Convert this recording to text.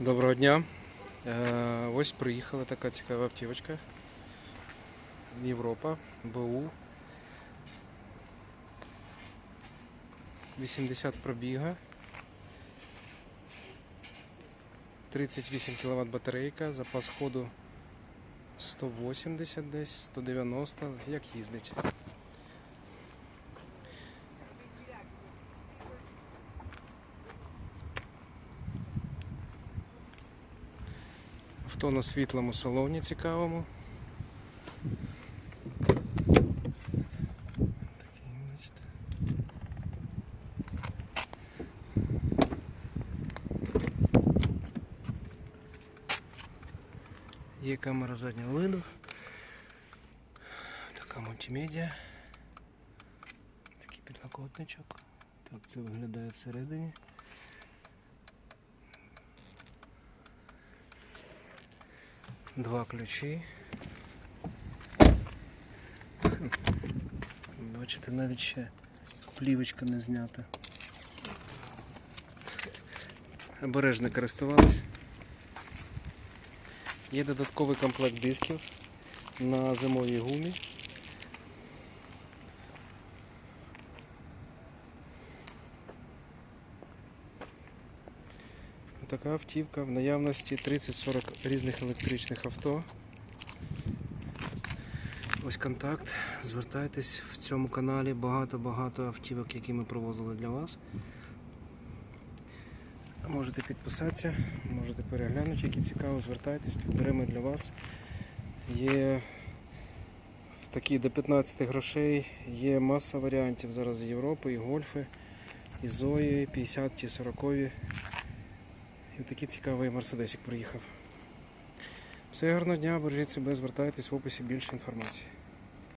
Доброго дня. Е, Ось приїхала така цікава автівочка. Європа, БУ. 80 пробіга. 38 кВт батарейка, запас ходу 180 десь, 190, як їздить. Авто на світлому салоні цікавому. Є камера заднього виду. Така мультимедіа. Такий підлокотничок. Так це виглядає всередині. Два ключі. Бачите, навіть ще плівочка не знята. Обережно користувались. Є додатковий комплект дисків на зимовій гумі. Така автівка в наявності 30-40 різних електричних авто. Ось контакт. Звертайтесь в цьому каналі багато-багато автівок, які ми провозили для вас. Можете підписатися, можете переглянути, які цікаво, звертайтесь, підберемо для вас. Є такі до 15 грошей, є маса варіантів зараз з Європи, і гольфи, і Зої, 50 ті 40 і такий цікавий мерседесик приїхав. Все гарного дня, бережіть себе, звертайтесь в описі більше інформації.